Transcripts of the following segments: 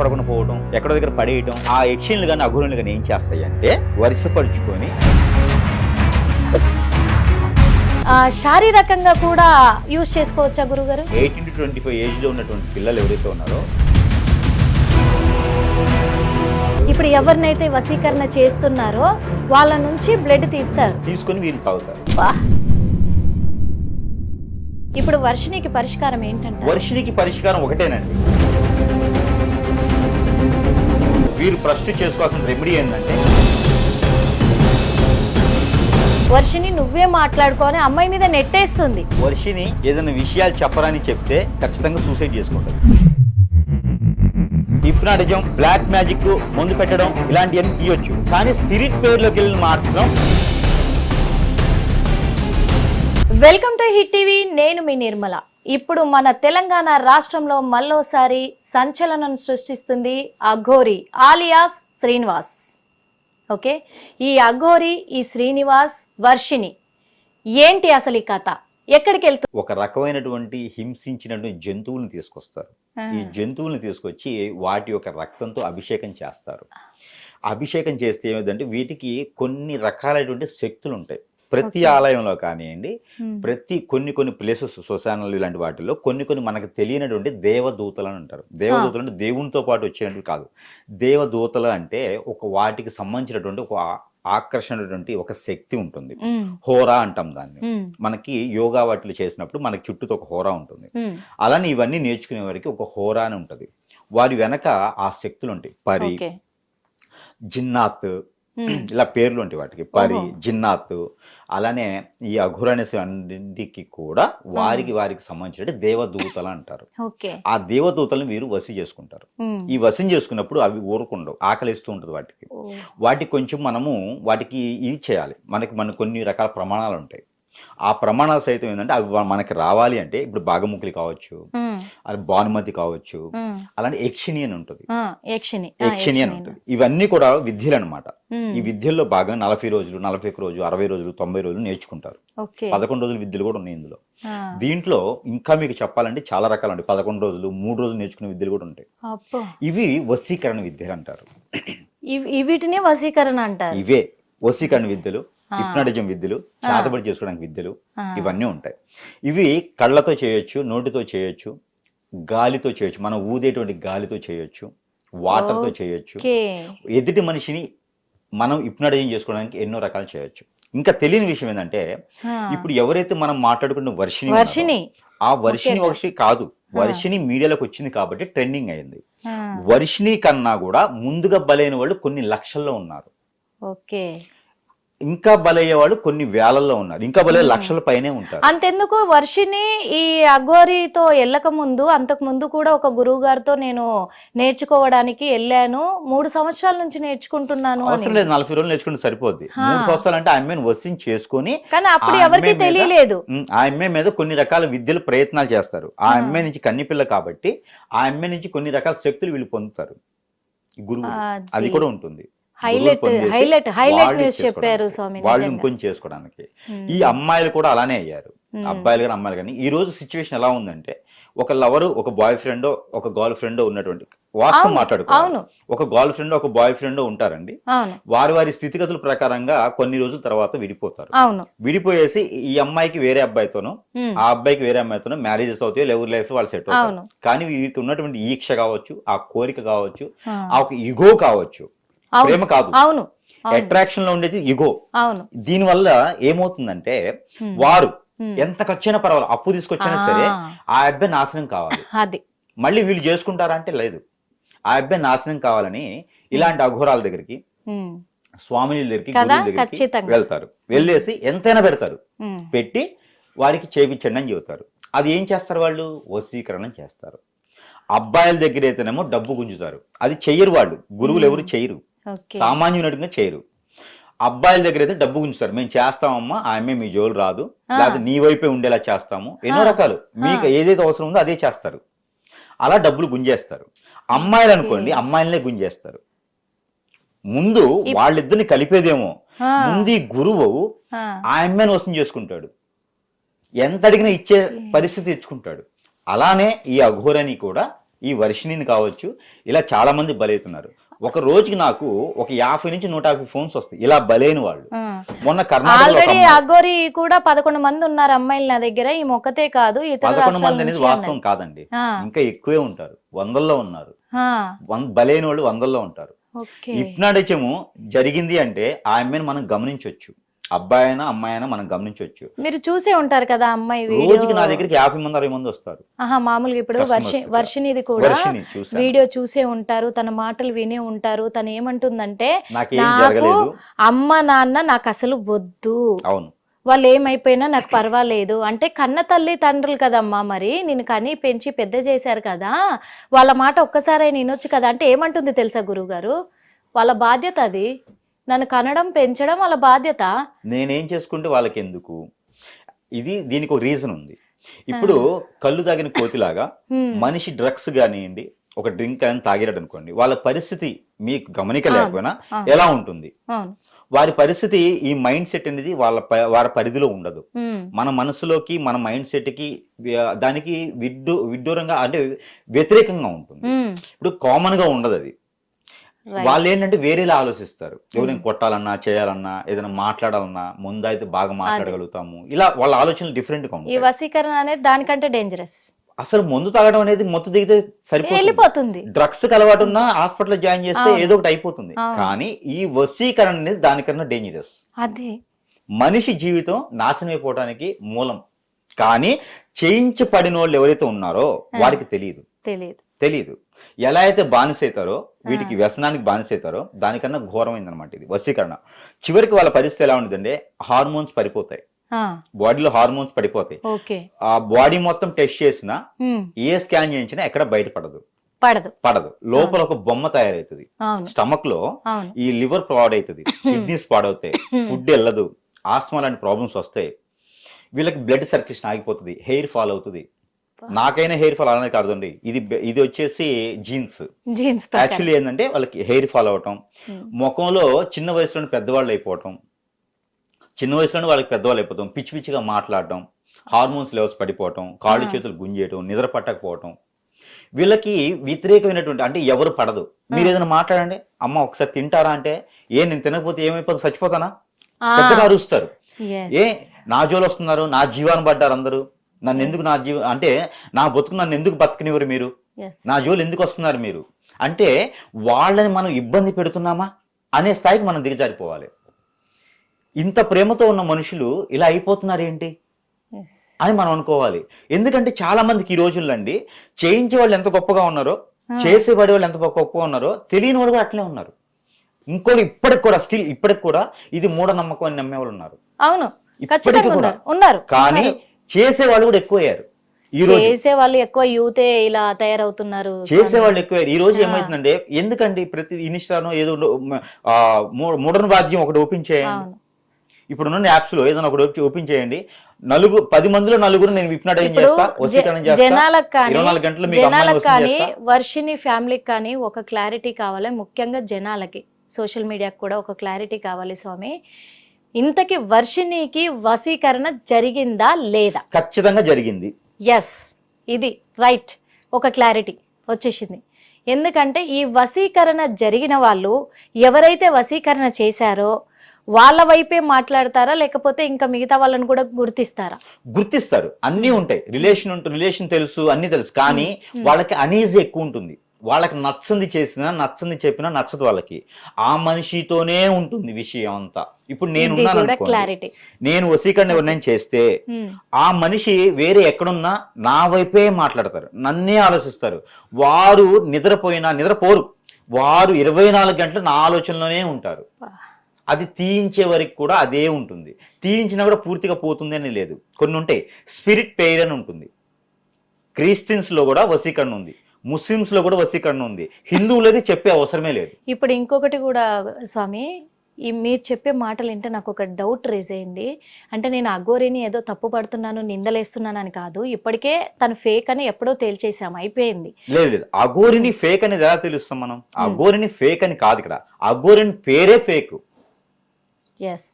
పడకుండా పోవడం ఎక్కడో దగ్గర పడేయడం ఆ యక్షిన్లు కానీ అఘోరులు కానీ ఏం చేస్తాయి అంటే వరుసపరుచుకొని శారీరకంగా కూడా యూజ్ చేసుకోవచ్చా గురుగారు? ఎయిటీన్ టు ట్వంటీ ఫైవ్ ఏజ్లో ఉన్నటువంటి పిల్లలు ఎవరైతే ఉన్నారో ఇప్పుడు ఎవరినైతే వశీకరణ చేస్తున్నారో వాళ్ళ నుంచి బ్లడ్ తీస్తారు. తీసుకొని వీళ్ళు తాగుతారు. ఇప్పుడు వర్షినికి పరిష్కారం ఏంటంటే వర్షినికి పరిష్కారం ఒకటేనండి. వీరు ఫస్ట్ చేసుకోవాల్సిన రెమెడీ ఏంటంటే వర్షిని నువ్వే మాట్లాడుకొని అమ్మాయి మీద నెట్టేస్తుంది. వర్షిని ఏదైనా విషయాలు చెప్పరని చెప్తే ఖచ్చితంగా సూసైడ్ చేసుకుంటారు హిప్నాటిజం బ్లాక్ మ్యాజిక్ ముందు పెట్టడం ఇలాంటివన్నీ తీయొచ్చు. కానీ స్పిరిట్ పేరులోకి వెళ్ళి మాత్రం వెల్కమ్ టు హిట్ టీవీ నేను మీ నిర్మల. ఇప్పుడు మన తెలంగాణ రాష్ట్రంలో మళ్ళోసారి సంచలనం సృష్టిస్తుంది అఘోరి ఆలియాస్ శ్రీనివాస్. ఓకే? ఈ అఘోరి ఈ శ్రీనివాస్ వర్షిని ఏంటి అసలు ఈ కథ? ఎక్కడికి వెళ్తుంది ఒక రకమైనటువంటి హింసించినటువంటి జంతువులను తీసుకొస్తారు. ఈ జంతువులను తీసుకొచ్చి వాటి యొక్క రక్తంతో అభిషేకం చేస్తారు. అభిషేకం చేస్తే ఏమిటంటే వీటికి కొన్ని రకాలైనటువంటి శక్తులు ఉంటాయి ప్రతి. ఆలయంలో కానివ్వండి ప్రతి కొన్ని కొన్ని ప్లేసెస్ శ్మశానాలు ఇలాంటి వాటిల్లో కొన్ని కొన్ని మనకు తెలియనటువంటి దేవదూతలు అని అంటారు దేవదూతలు అంటే దేవునితో పాటు వచ్చేటువంటి కాదు. దేవదూతలు అంటే ఒక వాటికి సంబంధించినటువంటి ఒక ఆకర్షణటువంటి ఒక శక్తి ఉంటుంది. హోరా అంటాం దాన్ని. మనకి యోగా వాటిలు చేసినప్పుడు మనకి చుట్టూతో ఒక హోరా ఉంటుంది. అలానే ఇవన్నీ నేర్చుకునే వారికి ఒక హోరా అని ఉంటుంది. వారి వెనక ఆ శక్తులు ఉంటాయి. పరి జిన్నాత్ ఇలా పేర్లు ఉంటాయి వాటికి. పరి. జిన్నాత్. అలానే ఈ అఘురనేసి అన్నింటికి కూడా వారికి వారికి సంబంధించిన దేవదూతలు అంటారు. ఆ దేవదూతలను వీరు వసి చేసుకుంటారు. ఈ వశం చేసుకున్నప్పుడు అవి ఊరుకుండవు ఆకలిస్తూ ఉంటుంది వాటికి. వాటికి కొంచెం మనము వాటికి ఇది చేయాలి. మనకి మన కొన్ని రకాల ప్రమాణాలు ఉంటాయి. ఆ ప్రమాణాలు సైతం ఏంటంటే అవి మనకి రావాలి అంటే ఇప్పుడు బాగముఖులు కావచ్చు అది భానుమతి కావచ్చు అలాంటి యక్షిణి అని ఉంటుంది. యక్షిని. ఉంటుంది. ఇవన్నీ కూడా విద్యలు అనమాట ఈ విద్యల్లో భాగంగా నలభై రోజులు నలభై ఒక్క రోజు అరవై రోజులు తొంభై రోజులు నేర్చుకుంటారు. పదకొండు రోజులు విద్యలు కూడా ఉన్నాయి ఇందులో. దీంట్లో ఇంకా మీకు చెప్పాలంటే చాలా రకాలు ఉంటాయి. పదకొండు రోజులు మూడు రోజులు నేర్చుకునే విద్యలు కూడా ఉంటాయి. ఇవి వశీకరణ విద్యలు అంటారు. వీటిని వశీకరణ అంటారు. ఇవే వశీకరణ విద్యలు. హిప్నాటిజం విద్యలు చేతబడి చేసుకోవడానికి విద్యలు ఇవన్నీ ఉంటాయి. ఇవి కళ్ళతో చేయొచ్చు నోటితో చేయొచ్చు గాలితో చేయొచ్చు మనం ఊదేటువంటి గాలితో చేయొచ్చు వాటర్తో చేయొచ్చు. ఎదుటి మనిషిని మనం హిప్నాటిజం చేసుకోవడానికి ఎన్నో రకాలు చేయొచ్చు. ఇంకా తెలియని విషయం ఏంటంటే ఇప్పుడు ఎవరైతే మనం మాట్లాడుకున్న వర్షిని వర్షిని ఆ వర్షిని. వర్షి కాదు. వర్షిని మీడియాలోకి వచ్చింది కాబట్టి ట్రెండింగ్ అయింది. వర్షిని కన్నా కూడా ముందుగా బలైన వాళ్ళు కొన్ని లక్షల్లో ఉన్నారు. ఓకే. ఇంకా బలయ్యే వాళ్ళు కొన్ని వేలల్లో ఉన్నారు ఇంకా బలయ్యే. లక్షల పైనే ఉంటారు అంతెందుకు వర్షిని ఈ అఘోరితో వెళ్ళక ముందు అంతకు ముందు కూడా ఒక గురువు గారితో నేను నేర్చుకోవడానికి వెళ్ళాను. మూడు సంవత్సరాల నుంచి నేర్చుకుంటున్నాను అవసరం లేదు నలభై రోజులు నేర్చుకుంటే సరిపోద్ది. మూడు సంవత్సరాలు అంటే ఆ అమ్మాయిని వసించి చేసుకొని కానీ అప్పుడు ఎవరికి తెలియలేదు. ఆ అమ్మాయి మీద కొన్ని రకాల విద్యలు ప్రయత్నాలు చేస్తారు. ఆ. అమ్మాయి నుంచి కన్నిపిల్ల కాబట్టి ఆ అమ్మాయి నుంచి కొన్ని రకాల శక్తులు వీళ్ళు పొందుతారు. గురువు. అది కూడా ఉంటుంది. హైలైట్ హైలైట్ న్యూస్ చెప్పారు చేసుకోవడానికి. స్వామి వాళ్ళు. ఇంకొంచెం చేసుకోవడానికి. ఈ అమ్మాయిలు కూడా అలానే అయ్యారు. అబ్బాయిలు కానీ అమ్మాయిలు కానీ. ఈ రోజు సిచ్యువేషన్ ఎలా ఉందంటే ఒక లవరు ఒక బాయ్ ఫ్రెండ్ ఒక గర్ల్ ఫ్రెండ్ ఉన్నటువంటి వాస్తవం మాట్లాడుకోవాలి. ఒక గర్ల్ ఫ్రెండ్ ఒక బాయ్ ఫ్రెండ్ ఉంటారండి వారి వారి స్థితిగతుల ప్రకారంగా కొన్ని రోజుల తర్వాత విడిపోతారు. విడిపోయేసి ఈ అమ్మాయికి వేరే అబ్బాయితోనూ ఆ అబ్బాయికి వేరే అమ్మాయితోనూ మ్యారేజెస్ అవుతాయి ఎవరి లైఫ్ వాళ్ళు సెట్ అవుతారు. కానీ వీరికి ఉన్నటువంటి ఈక్ష కావచ్చు ఆ కోరిక కావచ్చు ఆ, ఒక ఇగో కావచ్చు ప్రేమ కాదు. అవును. అట్రాక్షన్లో ఉండేది ఇగో అవును. దీని వల్ల ఏమవుతుందంటే వారు. ఎంత ఖర్చైనా పర్వాలేదు. అప్పు తీసుకొచ్చినా సరే ఆ, అబ్బాయి నాశనం కావాలి. అది. మళ్ళీ వీళ్ళు చేసుకుంటారా అంటే లేదు. ఆ అబ్బాయి నాశనం కావాలని ఇలాంటి అఘోరాల దగ్గరికి స్వామిని దగ్గరికి. వెళ్తారు. వెళ్ళేసి ఎంతైనా పెడతారు. పెట్టి వారికి చేపించండి అని చెబుతారు. అది ఏం చేస్తారు వాళ్ళు? వశీకరణం చేస్తారు. అబ్బాయిల దగ్గర అయితేనేమో డబ్బు గుంజుతారు. అది చెయ్యరు వాళ్ళు. గురువులు ఎవరు చెయ్యరు. ఓకే. సామాన్యునట్టుగా చేయరు. అబ్బాయిల దగ్గర అయితే డబ్బు గుంజుతారు. మేము చేస్తామమ్మా ఆ అమ్మాయి మీ జోలు రాదు. లేకపోతే నీ వైపే ఉండేలా చేస్తాము. ఎన్నో. రకాలు. మీకు ఏదైతే అవసరం ఉందో అదే చేస్తారు. అలా డబ్బులు గుంజేస్తారు. అమ్మాయిలు అనుకోండి. అమ్మాయిలనే గుంజేస్తారు. ముందు వాళ్ళిద్దరిని కలిపేదేమో. ముందు ఈ గురువు ఆ, అమ్మాయిని వసం చేసుకుంటాడు. ఎంత అడిగినా ఇచ్చే. పరిస్థితి తెచ్చుకుంటాడు. అలానే ఈ అఘోరని కూడా ఈ వర్షిణిని కావచ్చు ఇలా చాలా మంది బలవుతున్నారు ఒక రోజుకి నాకు ఒక యాభై నుంచి నూట యాభై ఫోన్స్ వస్తాయి. ఇలా బలైన వాళ్ళు. మొన్న ఆల్రెడీ అగోరి కూడా పదకొండు మంది ఉన్నారు అమ్మాయిలు నా దగ్గర. ఈ మొక్కతే కాదు పదకొండు మంది అనేది వాస్తవం. కాదండి. ఇంకా ఎక్కువే ఉంటారు. వందల్లో ఉన్నారు. బలైన వాళ్ళు వందల్లో ఉంటారు. హిప్నాటిజము జరిగింది అంటే ఆ అమ్మాయిని మనం గమనించవచ్చు అబ్బాయి అయినా అమ్మాయి అయినా మనం గమనించవచ్చు మీరు చూసే ఉంటారు కదా అమ్మాయి రోజుకి నా దగ్గరికి యాభై మంది అరవై మంది వస్తారు. ఆహా మామూలుగా ఇప్పుడు. వర్షినిది కూడా వీడియో చూసే ఉంటారు తన మాటలు వినే ఉంటారు. తను ఏమంటుందంటే నాకేం అమ్మ నాన్న నాకు అసలు వద్దు. అవును. వాళ్ళు ఏమైపోయినా నాకు పర్వాలేదు. అంటే కన్న తల్లి తండ్రులు కదమ్మా మరి. నేను కని పెంచి పెద్ద చేశారు కదా. వాళ్ళ మాట ఒక్కసారి వినొచ్చు కదా. అంటే ఏమంటుంది తెలుసా గురువు గారు వాళ్ళ బాధ్యత అది. నన్ను కనడం పెంచడం వాళ్ళ బాధ్యత నేనేం చేసుకుంటే వాళ్ళకి ఎందుకు ఇది దీనికి ఒక రీజన్ ఉంది ఇప్పుడు కళ్ళు తాగిన కోతిలాగా. మనిషి డ్రగ్స్ కానివ్వండి ఒక డ్రింక్ అని తాగిరాడు అనుకోండి వాళ్ళ పరిస్థితి మీకు గమనిక లేకపోయినా. ఎలా ఉంటుంది వారి పరిస్థితి ఈ మైండ్ సెట్ అనేది వాళ్ళ వారి పరిధిలో ఉండదు. మన మనసులోకి మన మైండ్ సెట్కి దానికి విడ్డూ విడ్డూరంగా అంటే వ్యతిరేకంగా ఉంటుంది. ఇప్పుడు కామన్గా ఉండదు అది. వాళ్ళు ఏంటంటే వేరేలా ఆలోచిస్తారు. ఎవరైనా కొట్టాలన్నా చేయాలన్నా ఏదైనా మాట్లాడాలన్నా ముందు అయితే బాగా మాట్లాడగలుగుతాము. ఇలా వాళ్ళ ఆలోచనలు డిఫరెంట్గా ఈ ఉంటాయి. వశీకరణ అనేది దానికంటే డేంజరస్ అసలు మందు తాగడం అనేది మొత్తం దిగితే సరిపోతుంది. డ్రగ్స్ అలవాటు ఉన్నా హాస్పిటల్ జాయిన్ చేస్తే. ఏదో ఒకటి అయిపోతుంది. కానీ ఈ వశీకరణ అనేది దానికన్నా డేంజరస్ అదే. మనిషి జీవితం నాశనం అయిపోవడానికి మూలం. కానీ చేయించబడిన వాళ్ళు ఎవరైతే ఉన్నారో వారికి తెలియదు తెలియదు తెలియదు ఎలా అయితే బానిస అవుతారో వీటికి వ్యసనానికి బానిస అవుతారో దానికన్నా ఘోరమైంది అనమాట ఇది. వశీకరణ. చివరికి వాళ్ళ పరిస్థితి ఎలా ఉంటుందంటే హార్మోన్స్ పడిపోతాయి. బాడీలో హార్మోన్స్ పడిపోతాయి. ఓకే. ఆ బాడీ మొత్తం టెస్ట్ చేసినా. ఏ స్కాన్ చేయించినా ఎక్కడ బయటపడదు. పడదు. పడదు. లోపల ఒక బొమ్మ తయారవుతుంది. అవును. స్టమక్లో ఈ లివర్ పాడవుతుంది. కిడ్నీస్ పాడవుతాయి. ఫుడ్ వెళ్ళదు. ఆస్మా లాంటి ప్రాబ్లమ్స్ వస్తాయి. వీళ్ళకి బ్లడ్ సర్క్యులేషన్ ఆగిపోతుంది. హెయిర్ ఫాల్ అవుతుంది. నాకైనా హెయిర్ ఫాల్ అలానే కాదండి ఇది ఇది వచ్చేసి జీన్స్. జీన్స్ యాక్చువల్లీ ఏంటంటే వాళ్ళకి హెయిర్ ఫాల్ అవటం. ముఖంలో చిన్న వయసులోనే పెద్దవాళ్ళు అయిపోవటం చిన్న వయసులోనే వాళ్ళకి పెద్దవాళ్ళు అయిపోతాం పిచ్చి పిచ్చిగా మాట్లాడటం హార్మోన్స్ లెవెల్స్ పడిపోవటం కాళ్ళు. చేతులు గుంజేయటం నిద్ర పట్టకపోవటం. వీళ్ళకి వ్యతిరేకమైనటువంటి అంటే ఎవరు పడదు. మీరు ఏదైనా మాట్లాడండి అమ్మ ఒకసారి తింటారా? అంటే ఏ నేను తినకపోతే ఏమైపోతుంది చచ్చిపోతానా? పెద్దగా అరుస్తారు. ఏ నా జోలు వస్తున్నారు నా జీవాన్ని పడ్డారు అందరూ. నన్ను ఎందుకు నా జీవ అంటే నా బతుకు నన్ను ఎందుకు బతకనివ్వరు మీరు. నా జోలు ఎందుకు వస్తున్నారు మీరు? అంటే వాళ్ళని మనం ఇబ్బంది పెడుతున్నామా అనే స్థాయికి మనం దిగజారిపోవాలి. ఇంత ప్రేమతో ఉన్న మనుషులు ఇలా అయిపోతున్నారు ఏంటి. అని మనం అనుకోవాలి. ఎందుకంటే చాలా మందికి ఈ రోజుల్లో అండి చేయించే వాళ్ళు ఎంత గొప్పగా ఉన్నారో ఆ. చేసేవాడి వాళ్ళు ఎంత గొప్పగా ఉన్నారో తెలియని వాళ్ళు కూడా అట్లే ఉన్నారు. ఇంకో ఇప్పటికి కూడా స్టిల్ ఇప్పటికి కూడా ఇది మూఢనమ్మకం అని నమ్మేవాళ్ళు ఉన్నారు. అవును. ఉన్నారు. కానీ ఉన్నారు. చేసే వాళ్ళు కూడా ఎక్కువయ్యారు. చేసే వాళ్ళు ఎక్కువ యూతే ఇలా తయారవుతున్నారు చేసే వాళ్ళు ఎక్కువ ఈ రోజు. ఏమైతుందంటే ఎందుకండి ప్రతి ఇన్స్టాను ఏదో ఆ, మూ- మూడన వాద్యం ఒకటి ఓపెన్ చేయండి. ఇప్పుడున్న యాప్స్లో ఏదైనా ఒకటి ఓపెన్ చేయండి. నలుగురు పది మందిలో నలుగురు నేను చేస్తా చేస్తా. జనాలకు కానీ జనాలకు వర్షిని ఫ్యామిలీకి కానీ ఒక క్లారిటీ కావాలి ముఖ్యంగా జనాలకి. సోషల్ మీడియాకి కూడా ఒక క్లారిటీ కావాలి స్వామి. ఇంతకి వర్షినికి వశీకరణ జరిగిందా లేదా? ఖచ్చితంగా జరిగింది. ఎస్ ఇది రైట్ ఒక క్లారిటీ వచ్చేసింది. ఎందుకంటే ఈ వశీకరణ జరిగిన వాళ్ళు ఎవరైతే వశీకరణ చేశారో వాళ్ళ వైపే మాట్లాడతారా లేకపోతే ఇంకా మిగతా వాళ్ళని కూడా గుర్తిస్తారా? గుర్తిస్తారు. అన్నీ ఉంటాయి. రిలేషన్ ఉంటుంది రిలేషన్ తెలుసు అన్ని తెలుసు. కానీ Hmm. వాళ్ళకి అనీజీ ఎక్కువ ఉంటుంది. వాళ్ళకి నచ్చంది చేసినా నచ్చంది చెప్పినా నచ్చదు వాళ్ళకి. ఆ మనిషితోనే ఉంటుంది విషయం అంతా. ఇప్పుడు నేను ఇది ఉన్నాను కూడా అనుకోండి. క్లారిటీ నేను వసీకరణ ఎవరినైనా చేస్తే ఆ మనిషి వేరే ఎక్కడున్నా నా వైపే మాట్లాడతారు. నన్నే ఆలోచిస్తారు. వారు నిద్రపోయినా నిద్రపోరు. వారు ఇరవై నాలుగు గంటలు నా ఆలోచనలోనే ఉంటారు. అది తీయించే వరకు కూడా అదే ఉంటుంది. తీయించినా కూడా పూర్తిగా పోతుంది అని లేదు. కొన్ని ఉంటాయి. స్పిరిట్ పెయిర్ అని ఉంటుంది. క్రిస్టియన్స్లో కూడా వసీకరణ ఉంది. ముస్లిమ్స్లో కూడా వసీకరణ ఉంది. హిందువులది చెప్పే అవసరమే లేదు. ఇప్పుడు ఇంకొకటి కూడా స్వామి ఈ మీరు చెప్పే మాటలు వింటే నాకు ఒక డౌట్ రేజ్ అయింది. అంటే నేను అఘోరిని ఏదో తప్పు పడుతున్నాను నిందలేస్తున్నాను అని కాదు. ఇప్పటికే తను ఫేక్ అని ఎప్పుడో తేల్చేసాం అయిపోయింది. లేదు లేదు. అఘోరిని ఫేక్ అనేది ఎలా తెలుస్తాం మనం? అఘోరిని ఫేక్ అని కాదు ఇక్కడ. అఘోరిని పేరే ఫేక్ ఎస్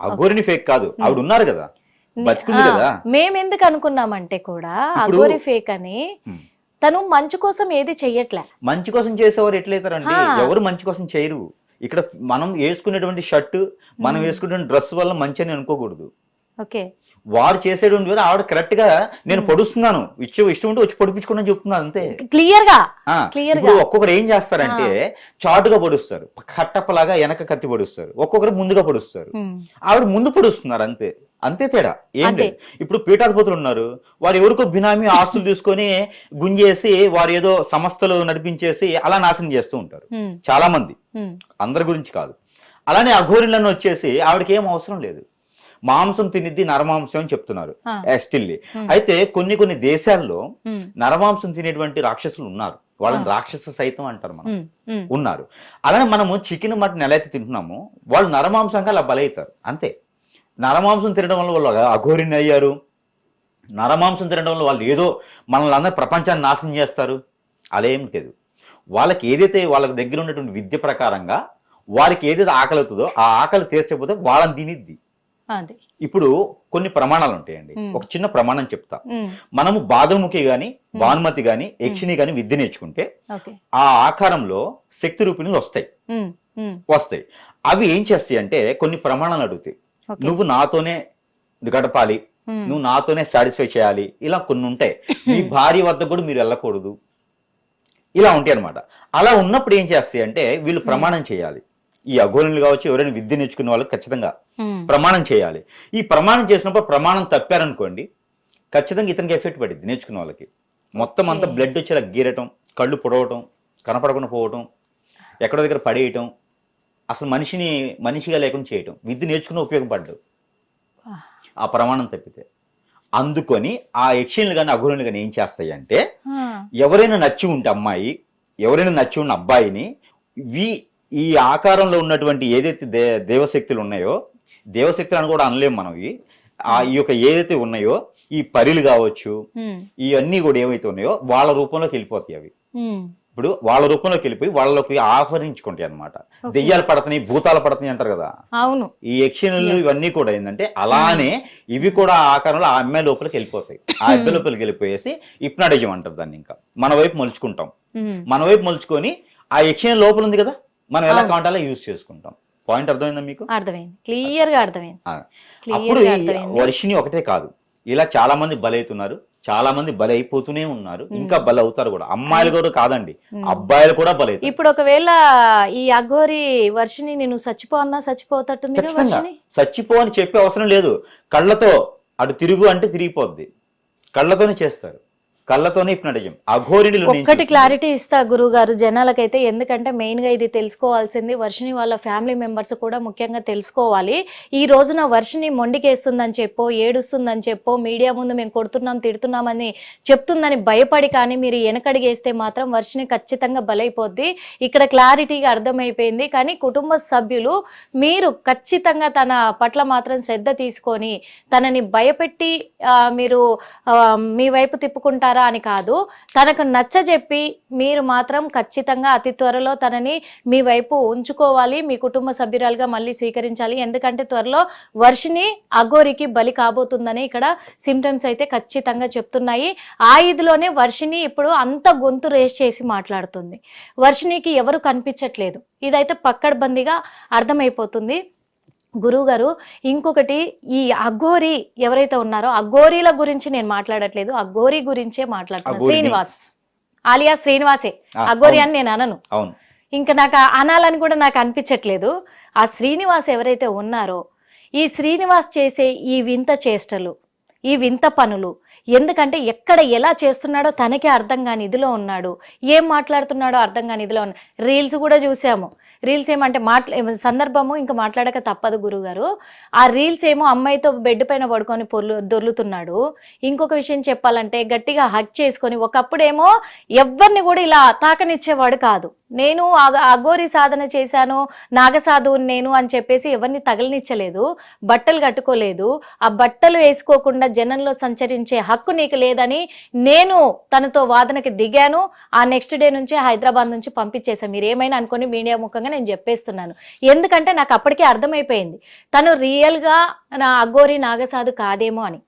అఘోరిని ఫేక్ కాదు. ఆవిడ ఉన్నారు కదా? బతికుంది కదా? మేము ఎందుకు అనుకున్నామంటే కూడా అఘోరి ఫేక్ అని Hmm. తను మంచు కోసం ఏది చెయ్యట్లే. మంచి కోసం చేసేవారు ఎట్లయితారండి. ఎవరు మంచి కోసం చేయరు? ఇక్కడ మనం వేసుకునేటువంటి షర్ట్ మనం. వేసుకునే డ్రెస్ వల్ల మంచి అని అనుకోకూడదు ఓకే. వాడు చేసేటువంటి వేరే ఆవిడ కరెక్ట్గా నేను. పొడుస్తున్నాను. ఇచ్చే ఇష్టం ఉంటే వచ్చి పొడిపించుకుని చెప్తున్నాను అంతే. క్లియర్గా ఇప్పుడు గా. ఒక్కొక్కరు ఏం చేస్తారంటే చాటుగా పొడుస్తారు. కట్టప్పలాగా వెనక కత్తి పొడుస్తారు. ఒక్కొక్కరు ముందుగా పొడుస్తారు. ఆవిడ ముందు పొడుస్తున్నారు అంతే. అంతే తేడా. ఏం. లేదు. ఇప్పుడు పీఠాధిపతులు ఉన్నారు. వారు ఎవరికో బినామీ ఆస్తులు తీసుకొని గుంజేసి వారు ఏదో సంస్థలు నడిపించేసి అలా నాశనం చేస్తూ ఉంటారు. చాలా మంది. అందరి గురించి కాదు. అలానే అఘోరిలను వచ్చేసి ఆవిడకి ఏం అవసరం లేదు. మాంసం తినిద్ది నరమాంసం అని చెప్తున్నారు. స్టిల్. అయితే కొన్ని కొన్ని దేశాల్లో నరమాంసం తినేటువంటి రాక్షసులు ఉన్నారు. వాళ్ళని. రాక్షస సైతం అంటారు మనం. ఉన్నారు. అలానే మనము చికెన్ మటన్ ఎలా అయితే తింటున్నామో వాళ్ళు నరమాంసంగా అలా బలవుతారు అంతే. నరమాంసం తినడం వల్ల వాళ్ళు అఘోరిని అయ్యారు. నరమాంసం తినడం వల్ల వాళ్ళు ఏదో మనల్ని అందరూ ప్రపంచాన్ని నాశనం చేస్తారు. అలా ఏం లేదు. వాళ్ళకి ఏదైతే వాళ్ళ దగ్గర ఉన్నటువంటి విద్య ప్రకారంగా వారికి ఏదైతే ఆకలి అవుతుందో ఆ ఆకలి తీర్చకపోతే వాళ్ళని తినిద్ది. ఇప్పుడు కొన్ని ప్రమాణాలు ఉంటాయండి. ఒక చిన్న ప్రమాణం చెప్తా. మనము బాదముఖి గాని భానుమతి గాని యక్షిని గాని విద్య నేర్చుకుంటే ఆ ఆకారంలో శక్తి రూపిణులు వస్తాయి. వస్తాయి. అవి ఏం చేస్తాయి అంటే కొన్ని ప్రమాణాలు అడుగుతాయి. నువ్వు నాతోనే గడపాలి. నువ్వు నాతోనే సాటిస్ఫై చేయాలి. ఇలా కొన్ని ఉంటాయి. మీ భార్య వద్ద కూడా మీరు వెళ్ళకూడదు. ఇలా ఉంటాయి అనమాట అలా ఉన్నప్పుడు ఏం చేస్తాయి అంటే వీళ్ళు ప్రమాణం చేయాలి. ఈ అఘోరులు కావచ్చు ఎవరైనా విద్య నేర్చుకునే వాళ్ళకి ఖచ్చితంగా ప్రమాణం చేయాలి. ఈ ప్రమాణం చేసినప్పుడు ప్రమాణం తప్పారనుకోండి ఖచ్చితంగా ఇతనికి ఎఫెక్ట్ పడింది నేర్చుకున్న వాళ్ళకి. మొత్తం అంతా. బ్లడ్ వచ్చేలా గీరటం కళ్ళు పొడవటం కనపడకుండా పోవటం ఎక్కడో దగ్గర పడేయటం అసలు మనిషిని మనిషిగా లేకుండా చేయటం విద్య నేర్చుకుని ఉపయోగపడ్డాడు ఆ, ప్రమాణం తప్పితే. అందుకొని ఆ యక్షిణులు కానీ అఘోరులు కానీ ఏం చేస్తాయి అంటే ఎవరైనా నచ్చి ఉంటే అమ్మాయి ఎవరైనా నచ్చి ఉన్న అబ్బాయిని వి ఈ ఆకారంలో ఉన్నటువంటి ఏదైతే దే దేవశక్తులు ఉన్నాయో దేవశక్తులు అని కూడా అనలేము మనం ఇవి. ఆ ఈ యొక్క ఏదైతే ఉన్నాయో ఈ పరిలు కావచ్చు ఇవన్నీ కూడా ఏవైతే ఉన్నాయో వాళ్ళ రూపంలోకి వెళ్ళిపోతాయి అవి. ఇప్పుడు వాళ్ళ రూపంలోకి వెళ్ళిపోయి వాళ్ళలోకి ఆహ్వానించుకుంటాయి అనమాట. దెయ్యాలు పడతాయి భూతాలు పడతాయి అంటారు కదా. అవును. ఈ యక్షిణులు. ఇవన్నీ కూడా ఏంటంటే అలానే ఇవి కూడా ఆ ఆకారంలో ఆ అమ్మాయి లోపలికి వెళ్ళిపోతాయి. ఆ అబ్బాయి లోపలికి వెళ్ళిపోయేసి ఇప్నాడిజం అంటారు దాన్ని ఇంకా. మన వైపు మలుచుకుంటాం. మన వైపు మలుచుకొని ఆ యక్షిణ లోపల ఉంది కదా. మనం ఎలా. కావాలంటే యూజ్ చేసుకుంటాం. పాయింట్ అర్థమైందా మీకు? అర్థమైంది. క్లియర్గా అర్థమైంది. అప్పుడు వర్షిని ఒకటే కాదు. ఇలా చాలా మంది బలవుతున్నారు చాలా మంది బలైపోతూనే ఉన్నారు. ఇంకా బలవుతారు కూడా. అమ్మాయిలు కూడా కాదండి. అబ్బాయిలు కూడా బలవుతారు ఇప్పుడు ఒకవేళ ఈ అఘోరి వర్షిని నేను చచ్చిపో అన్నా చచ్చిపోతట్టుంది చచ్చిపో అని చెప్పే అవసరం లేదు. కళ్ళతో అటు తిరుగు అంటే తిరిగిపోద్ది. కళ్ళతోనే చేస్తారు. కళ్ళతోనే హిప్నటిజం ఒక్కటి క్లారిటీ ఇస్తా గురువు గారు జనాలకైతే ఎందుకంటే మెయిన్గా ఇది తెలుసుకోవాల్సింది వర్షిని వాళ్ళ ఫ్యామిలీ మెంబర్స్ కూడా ముఖ్యంగా తెలుసుకోవాలి. ఈ రోజున వర్షిని మొండికేస్తుందని చెప్పో ఏడుస్తుందని చెప్పో మీడియా ముందు మేము కొడుతున్నాం తిడుతున్నామని చెప్తుందని భయపడి కానీ మీరు వెనకడిగేస్తే మాత్రం వర్షిని ఖచ్చితంగా బలైపోద్ది. ఇక్కడ క్లారిటీగా అర్థమైపోయింది. కానీ కుటుంబ సభ్యులు మీరు ఖచ్చితంగా తన పట్ల మాత్రం శ్రద్ధ తీసుకొని తనని భయపెట్టి మీరు మీ వైపు తిప్పుకుంటారా అని కాదు తనకు నచ్చజెప్పి మీరు మాత్రం ఖచ్చితంగా అతి త్వరలో తనని మీ వైపు ఉంచుకోవాలి మీ కుటుంబ సభ్యురాలుగా మళ్ళీ స్వీకరించాలి. ఎందుకంటే త్వరలో వర్షిని అఘోరికి బలి కాబోతుందని ఇక్కడ సిమ్టమ్స్ అయితే ఖచ్చితంగా చెప్తున్నాయి. ఆ ఇదిలోనే వర్షిని ఇప్పుడు అంత గొంతు రేస్ చేసి మాట్లాడుతుంది. వర్షినికి ఎవరు కనిపించట్లేదు. ఇదైతే పక్కడ్బందీగా అర్థమైపోతుంది. గురువు గారు ఇంకొకటి ఈ అఘోరి ఎవరైతే ఉన్నారో అఘోరీల గురించి నేను మాట్లాడట్లేదు అఘోరి గురించే మాట్లాడుతున్నాను. శ్రీనివాస్. ఆలియా శ్రీనివాసే. అఘోరి. అని నేను అనను. ఇంకా నాకు అనాలని కూడా నాకు అనిపించట్లేదు. ఆ శ్రీనివాస్ ఎవరైతే ఉన్నారో ఈ శ్రీనివాస్ చేసే ఈ వింత చేష్టలు ఈ వింత పనులు ఎందుకంటే ఎక్కడ ఎలా చేస్తున్నాడో తనకే అర్థం కాని ఇదిలో ఉన్నాడు. ఏం మాట్లాడుతున్నాడో అర్థం కాని ఇదిలో ఉన్నాడు రీల్స్ కూడా చూసాము. రీల్స్ ఏమంటే మాట్లా సందర్భము ఇంకా మాట్లాడక తప్పదు గురుగారు. ఆ రీల్స్ ఏమో అమ్మాయితో బెడ్ పైన పడుకొని పొర్లు దొర్లుతున్నాడు. ఇంకొక విషయం చెప్పాలంటే గట్టిగా హక్ చేసుకొని ఒకప్పుడేమో ఎవరిని కూడా ఇలా తాకనిచ్చేవాడు కాదు. నేను అగ- అఘోరి సాధన చేశాను నాగసాధువుని నేను అని చెప్పేసి ఎవరిని తగలనిచ్చలేదు. బట్టలు కట్టుకోలేదు. ఆ బట్టలు వేసుకోకుండా జనంలో సంచరించే హక్కు నీకు లేదని నేను తనతో వాదనకి దిగాను. ఆ నెక్స్ట్ డే నుంచి హైదరాబాద్ నుంచి పంపించేశాను. మీరు ఏమైనా అనుకొని మీడియా ముఖంగా నేను చెప్పేస్తున్నాను. ఎందుకంటే నాకు అప్పటికే అర్థమైపోయింది. తను రియల్గా నా అగోరి నాగసాధు కాదేమో అని.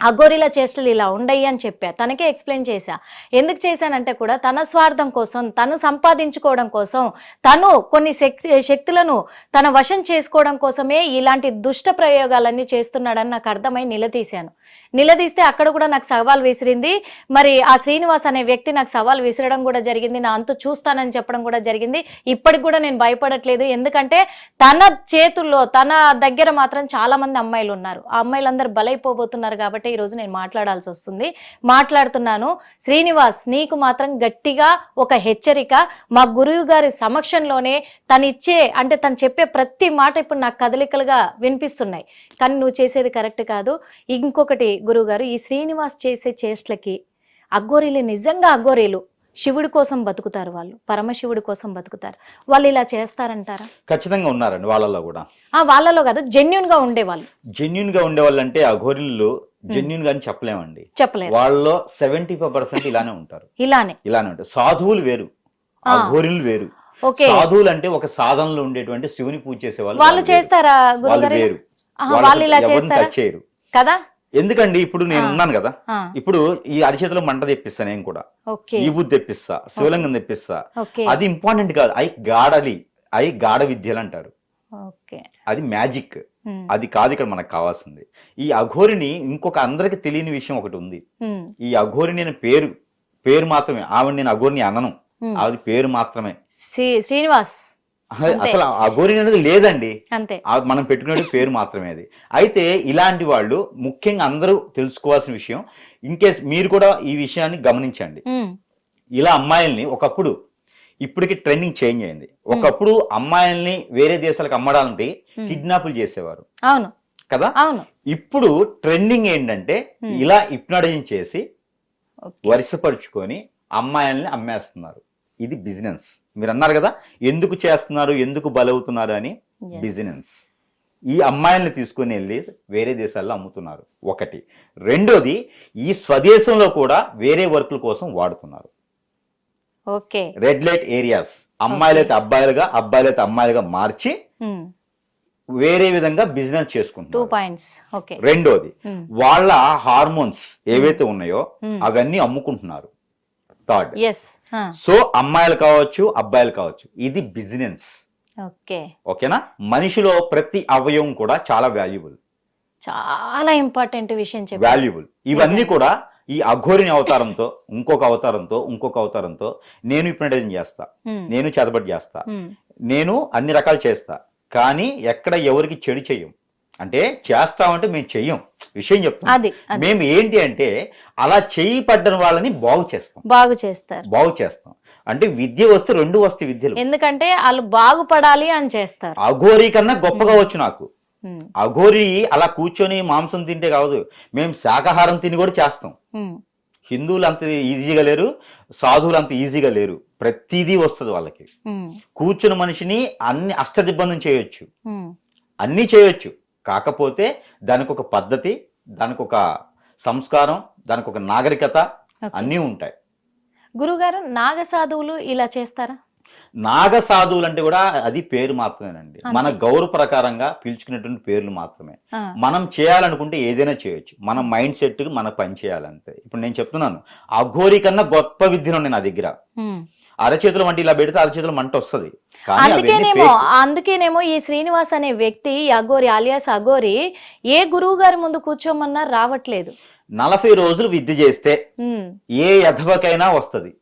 అగోరిలా చేష్టలు ఇలా ఉండయి అని చెప్పా. తనకే ఎక్స్ప్లెయిన్ చేశా. ఎందుకు చేశానంటే కూడా తన స్వార్థం కోసం తను సంపాదించుకోవడం కోసం తను కొన్ని శక్తి శక్తులను తన వశం చేసుకోవడం కోసమే ఇలాంటి దుష్ట ప్రయోగాలన్నీ చేస్తున్నాడని నాకు అర్థమై నిలదీశాను. నిలదీస్తే అక్కడ కూడా నాకు సవాల్ విసిరింది. మరి ఆ శ్రీనివాస్ అనే వ్యక్తి నాకు సవాల్ విసిరడం కూడా జరిగింది. నా అంతు చూస్తానని చెప్పడం కూడా జరిగింది. ఇప్పటికి కూడా నేను భయపడట్లేదు. ఎందుకంటే తన చేతుల్లో తన దగ్గర మాత్రం చాలా మంది అమ్మాయిలు ఉన్నారు. ఆ అమ్మాయిలందరూ బలైపోబోతున్నారు కాబట్టి ఈ రోజు నేను మాట్లాడాల్సి వస్తుంది. మాట్లాడుతున్నాను. శ్రీనివాస్ నీకు మాత్రం గట్టిగా ఒక హెచ్చరిక. మా గురువు గారి సమక్షంలోనే తను ఇచ్చే అంటే తను చెప్పే ప్రతి మాట ఇప్పుడు నాకు కదలికలుగా వినిపిస్తున్నాయి. కానీ నువ్వు చేసేది కరెక్ట్ కాదు. ఇంకొకటి గురువుగారు ఈ శ్రీనివాస్ చేసే చేష్టలకి అఘోరీలు నిజంగా అఘోరీలు. శివుడి కోసం బతుకుతారు వాళ్ళు. పరమశివుడి కోసం బతుకుతారు. వాళ్ళు ఇలా చేస్తారంటారా? ఖచ్చితంగా ఉన్నారండి వాళ్ళలో కూడా. ఆ వాళ్ళలో కాదు జెన్యున్గా ఉండేవాళ్ళు. జెన్యున్గా ఉండేవాళ్ళంటే అఘోరిల్లు జెన్యున్గా చెప్పలేమండి. చెప్పలేదు వాళ్ళలో సెవెంటీ ఫైవ్ పర్సెంట్ ఇలానే ఉంటారు. ఇలానే. ఇలానే ఉంటారు. సాధువులు వేరు. ఆ. అఘోరిలు వేరు. ఓకే. సాధువులు అంటే ఒక సాధనలో ఉండేటువంటి శివుని పూజ చేసే వాళ్ళు వాళ్ళు చేస్తారా వేరు. వాళ్ళు ఇలా చేస్తారా? చేయరు. కదా? ఎందుకండి? ఇప్పుడు నేను. ఉన్నాను కదా. ఇప్పుడు ఈ అరిచేతిలో మంట తెప్పిస్తా నేను కూడా. ఈ బుద్ధి తెప్పిస్తా. శివలింగం తెప్పిస్తా. అది ఇంపార్టెంట్ కాదు. అవి గాడలి అవి గాఢ విద్యలు అంటారు. అది మ్యాజిక్ అది కాదు ఇక్కడ మనకు కావాల్సింది. ఈ అఘోరిని ఇంకొక అందరికి తెలియని విషయం ఒకటి ఉంది. ఈ అఘోరిని నేను పేరు పేరు మాత్రమే. ఆవిడ నేను అఘోరిని అనను. అది పేరు మాత్రమే. శ్రీ- శ్రీనివాస్. అసలు-. అసలు అఘోరిని అనేది లేదండి. అంతే. ఆ మనం పెట్టుకునే పేరు మాత్రమే అది. అయితే ఇలాంటి వాళ్ళు ముఖ్యంగా అందరూ తెలుసుకోవాల్సిన విషయం ఇన్ కేస్ మీరు కూడా ఈ విషయాన్ని గమనించండి. ఇలా అమ్మాయిల్ని ఒకప్పుడు ఇప్పటికి ట్రెండింగ్ చేంజ్ అయింది. ఒకప్పుడు అమ్మాయిల్ని వేరే దేశాలకు అమ్మడాలంటే. కిడ్నాపులు చేసేవారు. అవును. కదా? అవును. ఇప్పుడు ట్రెండింగ్ ఏంటంటే. ఇలా హిప్నటైజింగ్ చేసి. వరుసపరుచుకొని అమ్మాయిల్ని అమ్మేస్తున్నారు. ఇది బిజినెస్ మీరు అన్నారు కదా ఎందుకు చేస్తున్నారు ఎందుకు బలవుతున్నారు అని. బిజినెస్ ఈ అమ్మాయిల్ని తీసుకుని వెళ్ళి వేరే దేశాల్లో అమ్ముతున్నారు. ఒకటి. రెండోది ఈ స్వదేశంలో కూడా వేరే వర్కుల కోసం వాడుతున్నారు. ఓకే. రెడ్ లైట్ ఏరియాస్ అమ్మాయిలైతే అబ్బాయిలుగా అబ్బాయిలైతే అమ్మాయిలుగా మార్చి వేరే విధంగా బిజినెస్ చేసుకుంటున్నారు. రెండోది వాళ్ళ హార్మోన్స్ ఏవైతే ఉన్నాయో. అవన్నీ అమ్ముకుంటున్నారు. ఆ, సో అమ్మాయిలు కావచ్చు అబ్బాయిలు కావచ్చు ఇది బిజినెస్ ఓకే. ఓకేనా? మనిషిలో ప్రతి అవయవం కూడా చాలా వాల్యుబుల్. చాలా ఇంపార్టెంట్ విషయం వాల్యుబుల్. ఇవన్నీ కూడా ఈ అఘోరిని అవతారంతో ఇంకొక అవతారంతో ఇంకొక అవతారంతో నేను హిప్నటైజింగ్ చేస్తా. ఉమ్, నేను చేతబడి చేస్తా. ఉమ్, నేను అన్ని రకాలు చేస్తా. కానీ ఎక్కడ ఎవరికి చెడు చెయ్యం. అంటే చేస్తామంటే మేము చెయ్యం. విషయం చెప్తాం మేము ఏంటి అంటే అలా చెయ్యి పడ్డని వాళ్ళని బాగు చేస్తాం. బాగు చేస్తారు. బాగు చేస్తాం. అంటే విద్య వస్తే రెండు వస్తాయి విద్యలు. ఎందుకంటే వాళ్ళు బాగుపడాలి అని చేస్తారు. అఘోరి కన్నా గొప్పగా వచ్చు నాకు. అఘోరి అలా కూర్చొని మాంసం తింటే కాదు. మేము శాకాహారం తిని కూడా చేస్తాం. హిందువులు అంత ఈజీగా లేరు. సాధువులు అంత ఈజీగా లేరు. ప్రతిదీ వస్తుంది వాళ్ళకి. ఉమ్, కూర్చున్న మనిషిని అన్ని అష్టదిబ్బందం చేయొచ్చు. అన్నీ చేయొచ్చు. కాకపోతే దానికి ఒక పద్ధతి దానికి ఒక సంస్కారం దానికి ఒక నాగరికత. అన్నీ ఉంటాయి. గురుగారు నాగ సాధువులు ఇలా చేస్తారా? నాగ సాధువులు అంటే కూడా అది పేరు మాత్రమేనండి. మన గౌరవ ప్రకారంగా పిలుచుకునేటువంటి పేర్లు మాత్రమే. మనం చేయాలనుకుంటే ఏదైనా చేయొచ్చు. మన మైండ్ సెట్కి మన పని చేయాలంతే. ఇప్పుడు నేను చెప్తున్నాను. అఘోరి కన్నా గొప్ప విద్యలు ఉన్నాయి నా దగ్గర. అరచేతులు వంటి ఇలా పెడితే అరచేతులు మంట వస్తుంది. అందుకేనేమో. అందుకేనేమో ఈ శ్రీనివాస్ అనే వ్యక్తి ఈ అఘోరి ఆలియాస్ అఘోరి ఏ గురువు గారి ముందు కూర్చోమన్నా రావట్లేదు. నలభై రోజులు విద్య చేస్తే ఏ యథవకైనా వస్తది.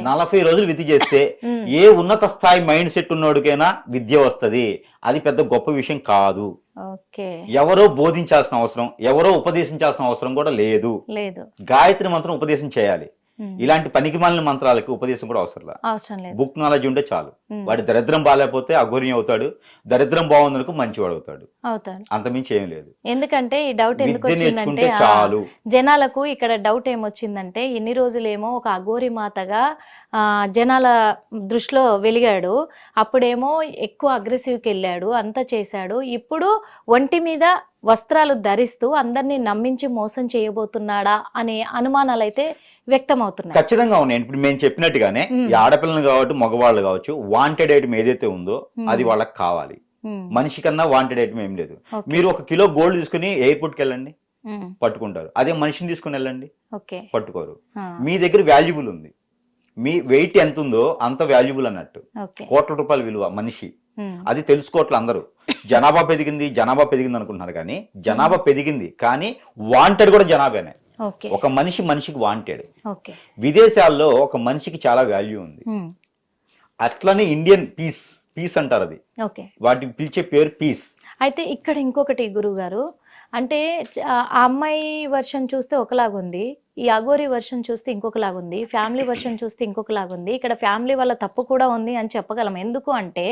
నలభై రోజులు విద్య చేస్తే ఏ ఉన్నత స్థాయి మైండ్ సెట్ ఉన్నోడికైనా విద్య వస్తది. అది పెద్ద గొప్ప విషయం కాదు. ఎవరో బోధించాల్సిన అవసరం ఎవరో ఉపదేశించాల్సిన అవసరం కూడా లేదు. లేదు. గాయత్రి మంత్రం ఉపదేశం చేయాలి. ఇలాంటి పనికి మాలిన మంత్రాలకి ఉపదేశం కూడా అవసరం లేదు. అవసరం లేదు. బుక్ నాలెడ్జ్ ఉంటే చాలు. వాడి దరిద్రం బాగాలేకపోతే అఘోర్యం అవుతాడు. దరిద్రం బాగుందనుకో మంచివాడు అవుతాడు. అవుతాడు. అంతమించి ఏం లేదు. ఎందుకంటే ఈ డౌట్ ఎందుకు వచ్చిందంటే చాలు. జనాలకు ఇక్కడ డౌట్ ఏమొచ్చిందంటే ఇన్ని రోజులేమో ఒక అఘోరి మాతగా ఆ, జనాల దృష్టిలో వెలిగాడు. అప్పుడేమో ఎక్కువ అగ్రెసివ్కి వెళ్ళాడు అంతా చేశాడు. ఇప్పుడు ఒంటి మీద వస్త్రాలు ధరిస్తూ అందరినీ నమ్మించి మోసం చేయబోతున్నాడా అనే అనుమానాలు అయితే వ్యక్తమవుతున్నాయి. ఖచ్చితంగా ఉన్నాయి. ఇప్పుడు మేము చెప్పినట్టుగానే. ఈ ఆడపిల్లలు కావచ్చు మగవాళ్ళు కావచ్చు వాంటెడ్ ఐటమ్ ఏదైతే ఉందో అది వాళ్ళకి కావాలి. మనిషి కన్నా వాంటెడ్ ఐటమ్ ఏం లేదు. మీరు ఒక కిలో గోల్డ్ తీసుకుని ఎయిర్పోర్ట్కి వెళ్ళండి. పట్టుకుంటారు. అదే మనిషిని తీసుకుని వెళ్ళండి. పట్టుకోరు. మీ దగ్గర వాల్యుబుల్ ఉంది. మీ వెయిట్ ఎంత ఉందో అంత వాల్యుబుల్ అన్నట్టు. కోట్ల రూపాయల విలువ మనిషి. అది తెలుసుకోవట్లే అందరూ. జనాభా పెరిగింది జనాభా పెరిగింది అనుకుంటున్నారు కానీ జనాభా పెరిగింది కానీ వాంటెడ్ కూడా జనాభానే. ఒక మనిషి మనిషికి వాంటెడ్ ఓకే. విదేశాల్లో ఒక మనిషికి చాలా వాల్యూ ఉంది. అట్లనే ఇండియన్ పీస్ పీస్ అంటారు అది. ఓకే. వాటికి పిలిచే పేరు పీస్ అయితే ఇక్కడ ఇంకొకటి గురుగారు అంటే చ- ఆ అమ్మాయి వర్షన్ చూస్తే ఒకలాగుంది. ఈ అగోరి వర్షన్ చూస్తే ఇంకొకలాగుంది ఫ్యామిలీ వర్షన్ చూస్తే ఇంకొకలాగుంది. ఇక్కడ ఫ్యామిలీ వాళ్ళ తప్పు కూడా ఉంది అని చెప్పగలం. ఎందుకు అంటే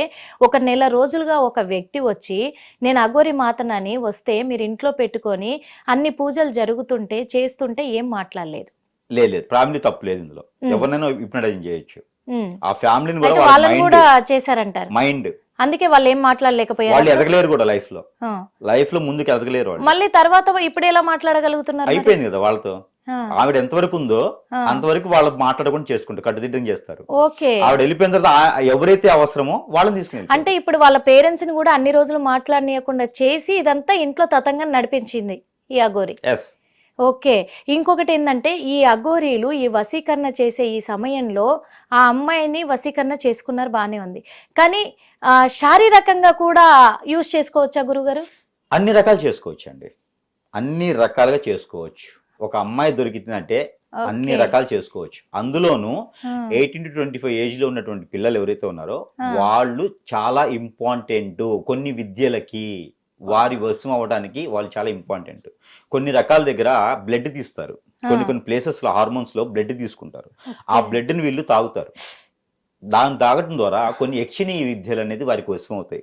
ఒక నెల రోజులుగా ఒక వ్యక్తి వచ్చి నేను అగోరి మాతనని వస్తే మీరు ఇంట్లో పెట్టుకొని అన్ని పూజలు జరుగుతుంటే చేస్తుంటే ఏం మాట్లాడలేదు? లేదు ఫ్యామిలీ తప్పు లేదు ఇందులో. ఎవరినైనా హిప్నటైజ్ చేయొచ్చు. ఆ ఫ్యామిలీని వాళ్ళని కూడా చేశారంటారు. మైండ్ అందుకే వాళ్ళు ఏం వాళ్ళు మాట్లాడలేకపోయారు ఎదగలేరు కూడా లైఫ్లో. లైఫ్లో ముందుకు ఎదగలేరు వాళ్ళు. మళ్ళీ తర్వాత ఇప్పుడు ఎలా మాట్లాడగలుగుతున్నారు? అయిపోయింది కదా వాళ్ళతో? ఆవిడ ఎంతవరకు ఉందో. అంతవరకు వాళ్ళు మాట్లాడకుండా చేసుకుంటారు కట్టుదిట్టం చేస్తారు. ఓకే. ఆవిడ వెళ్ళిపోయిన తర్వాత ఎవరైతే అవసరమో వాళ్ళని తీసుకుని అంటే. ఇప్పుడు వాళ్ళ పేరెంట్స్ని కూడా అన్ని రోజులు మాట్లాడనీయకుండా చేసి ఇదంతా ఇంట్లో తతంగా నడిపించింది ఈ అఘోరి. Yes. ఓకే. ఇంకొకటి ఏంటంటే ఈ అఘోరీలు ఈ వశీకరణ చేసే ఈ సమయంలో ఆ అమ్మాయిని వశీకరణ చేసుకున్నారు బానే ఉంది. కానీ శారీరకంగా కూడా యూజ్ చేసుకోవచ్చా గురుగారు? అన్ని రకాలు చేసుకోవచ్చు అండి అన్ని రకాలుగా చేసుకోవచ్చు. ఒక అమ్మాయి దొరికిందంటే అన్ని. రకాలు చేసుకోవచ్చు అందులోనూ ఎయిటీన్ టు ట్వంటీ ఫైవ్ ఏజ్లో ఉన్నటువంటి పిల్లలు ఎవరైతే ఉన్నారో. వాళ్ళు చాలా ఇంపార్టెంట్ కొన్ని విద్యలకి వారి వశం అవ్వడానికి వాళ్ళు చాలా ఇంపార్టెంట్ కొన్ని రకాల దగ్గర బ్లడ్ తీస్తారు కొన్ని. కొన్ని ప్లేసెస్లో హార్మోన్స్లో బ్లడ్ తీసుకుంటారు ఆ. బ్లడ్ని వీళ్ళు తాగుతారు దాన్ని తాగటం ద్వారా కొన్ని యక్షిణీయ విద్యలు అనేది వారికి వశం అవుతాయి